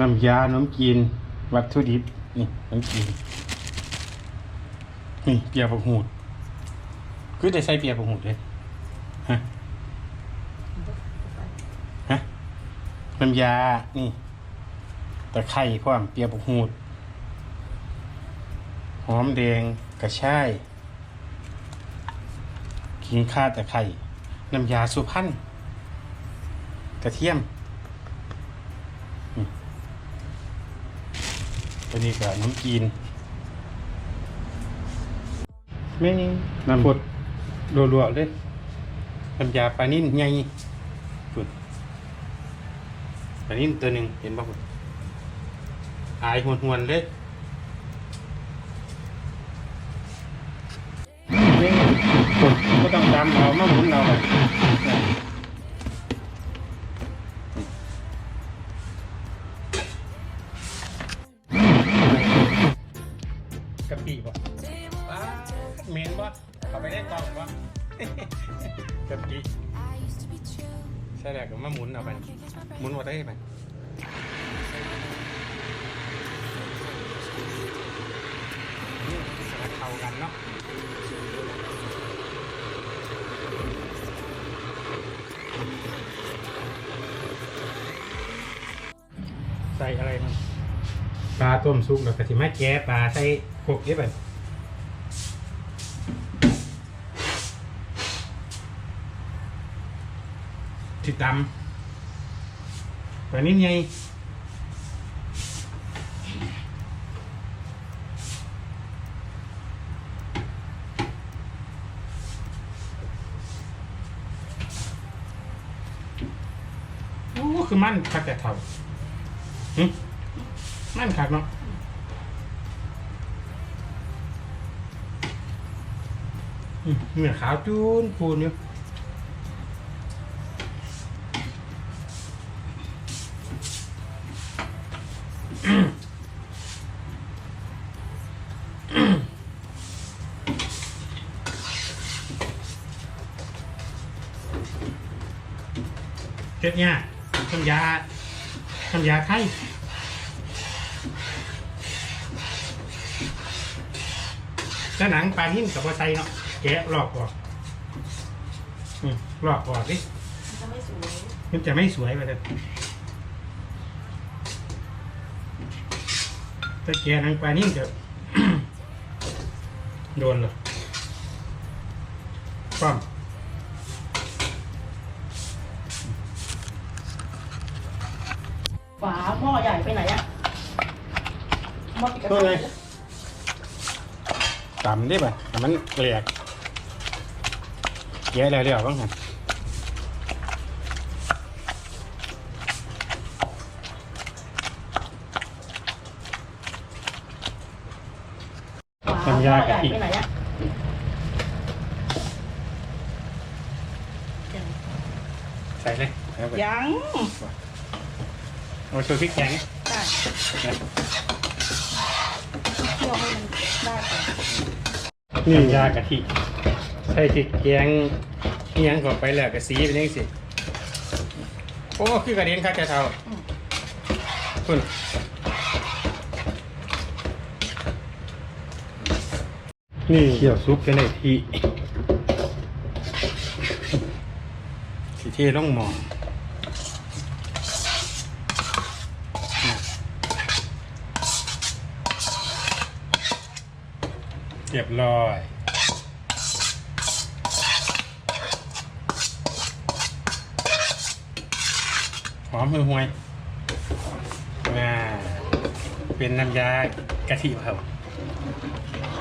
น้ำยาน้ำจีน วัตถุดิบ นี่น้ำจีน นี่เปียกผักหูด คือได้ใส่เปียกผักหูดเลยฮะฮะน้ำยา นี่ตะไคร้พร้อมเปียกผักหูด หอมแดงกระชายขิงข่าตะไคร้น้ำยาสุพรรณกระเทียม ตัวนี้ก็น้ำจีนไม่น้ำบดรัวๆเลยน้ำยาปลานิ่นใหญ่สุดปลานิ่นตัวหนึ่งเห็นป่ะคุณอายหวนๆเลยนี่สุดก็ต้องตามเรามาหมุนเรา ได้ไหมนี่จะเข้ากันเนาะใส่อะไรมันปลาต้มซุปแล้วก็สิมาแกะปลาใส่พวกนี้ไปติดตาม ปลานิ่ไงโอ้คือมันคักแต่เท่าหึมันคักเนาะอืมเหมือนขาวจูนปูนอยู่ ฮ็ดเนี่ยทำยาทำยาไข้ถ้าหนังปลาหินกับปลาไซเนาะแกะลอกออกอืมลอกออกดิจะไม่สวยมันจะไม่สวยไปเลยถ้าแกะหนังปลาหินจะโดนเลยป้อมาหม้อใหญ่ไปไหนอะหม้อปิดกระก็ทะเลยต่ำได้ป่ะแต่มันเกลียกแกะแล้วเรียวบ้างครับฝาหม้อใหญ่ไปไหนอะใส่เลยเอาไปยัง เอาช่วยพริกแกงได้นะเคี่ยวให้มันได้ก่อนนี่ยากะทิใส่พริกแกงอิหยังเข้าไปแล้วก็สีเป็นยังสิโอ้คือกระเด็นข้าจะเท่าคุณนี่เขี่ยวซุปกันเลยทีสีเทล่องหมอง เรียบร้อยหอมหือหวยน่าเป็นน้ำยากะทิเผา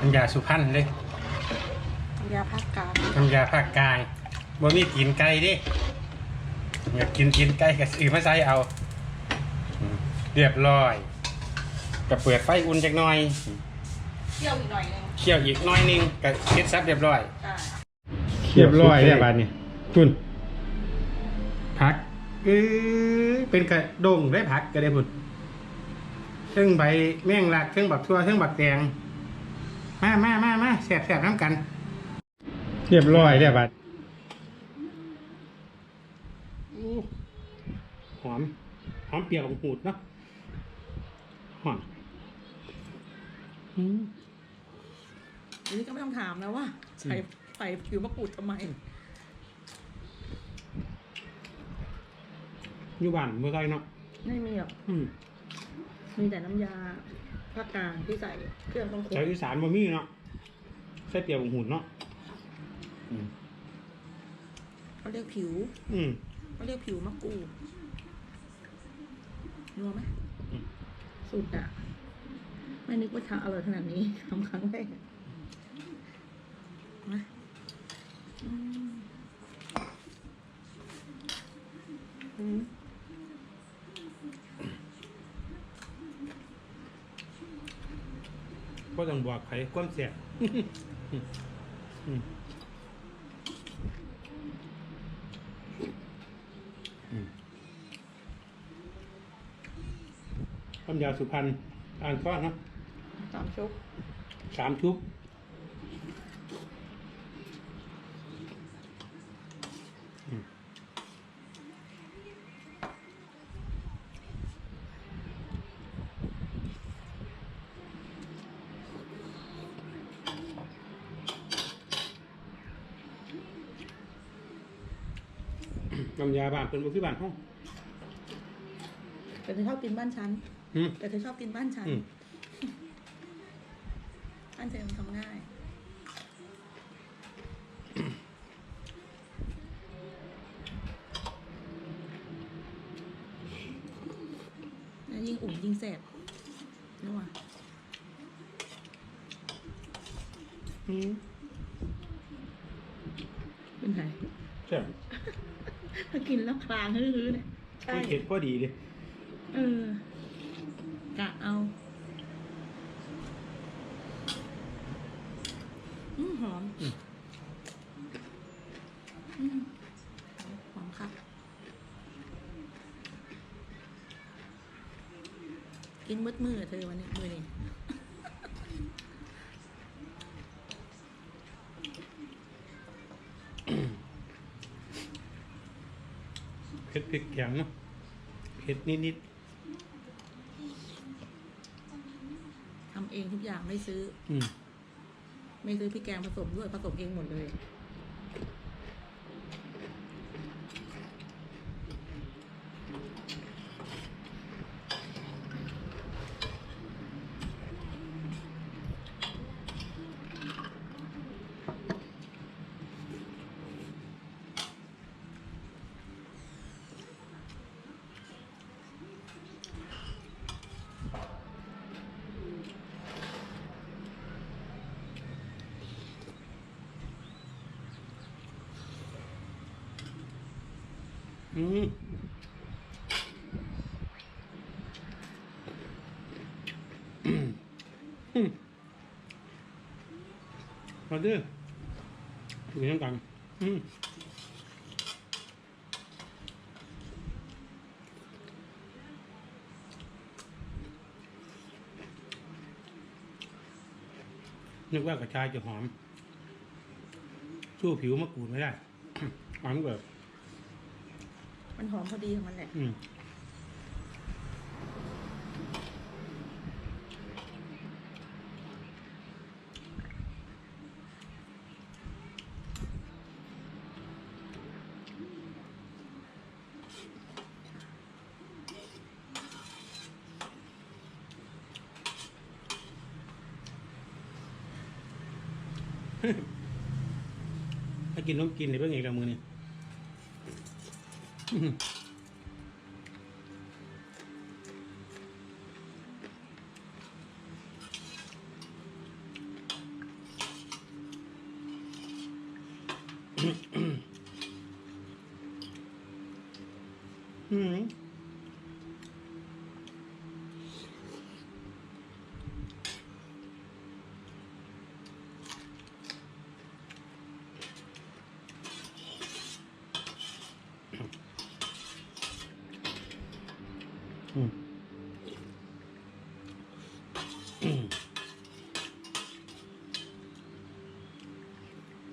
น้ำยาสุพรรณเลยยาภาคกลางน้ำยาภาคกลางบ่มีกินไก่ดิอยากกินกินไก่ก็ซื้อมาใส่เอาอืมเรียบร้อยก็เปิดไฟอุ่นจักหน่อยเคี่ยวอีกหน่อยนึง เคี่ยวอีกหน้อยหนึงก็เซ็ตซับเรียบร้อยได้เรียบร้อยแล้วบาดนี้คุณพักเออเป็นกระด้งได้พักก็ได้พุ่นเครื่องใบแม่งลักเครื่องบักทั่วเครื่องบักแตงมามามามาแสบแสบน้ำกัน เรียบร้อยแล้วบาดอู้หอม หอมเปรี้ยวของหูดเนาะหอมอืม อันนี้ก็ไม่ต้องถามนะว่าใส่ใส่ผิวมะกรูดทำไม อยู่บ้านเมื่อไรเนาะไม่มีหรอกอืมมีแต่น้ำยาภาคกลางที่ใส่เครื่องต้องครบแถวอีสานบ่มีเนาะใส่เปียกหุ่นเนาะอืมเขาเรียกผิวอืมเขาเรียกผิวมะกรูดนัวไหมอืมสุดอะไม่นึกว่าทำอร่อยขนาดนี้ทำครั้งแรกนะอืมอืม ก็ต้องบอกใครความเสียบอืมอืมคำยาสุพรรณอ่านก้อนะสามชุบสามชุบอืม น้ำยาบ้านเป็นบุฟเฟ่บ้านห้อง แต่เธอชอบกินบ้านฉันอืมแต่เธอชอบกินบ้านฉันอืมบ้านเธอมันทำง่าย แล้วยิ่งอุ่นยิ่งแสบนี่ว่ะอืมเป็นไง ใช่ ถ้ากินแล้วคลางฮือๆเนี่ยใช่ไม่เผ็ดก็ดีเลยเออกะเอาอืมหอมอืมหอมครับ กินมืดมือเธอวันนี้มือนี่ พริกแข็งเนาะเผ็ดนิดทำเองทุกอย่างไม่ซื้อ ๆอืม ไม่ซื้อพริกแกงผสมด้วยผสมเองหมดเลย มอืมอืมมาดื้อถึงยังกันอืมนึกว่ากระชายจะหอม สู้ผิวมะกรูดไม่ได้ หอมแบบ มันหอมพอดีของมันแหละ อืมถ้ากินต้องกินเลยเพื่อไงกับมือนี่ อื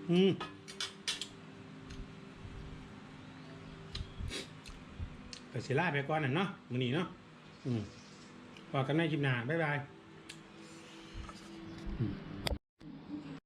อืมก็สิลาไปก่อนน่ะเนาะมื้อนี้เนาะอืมพอกันในคลิปหน้าบ๊ายบาย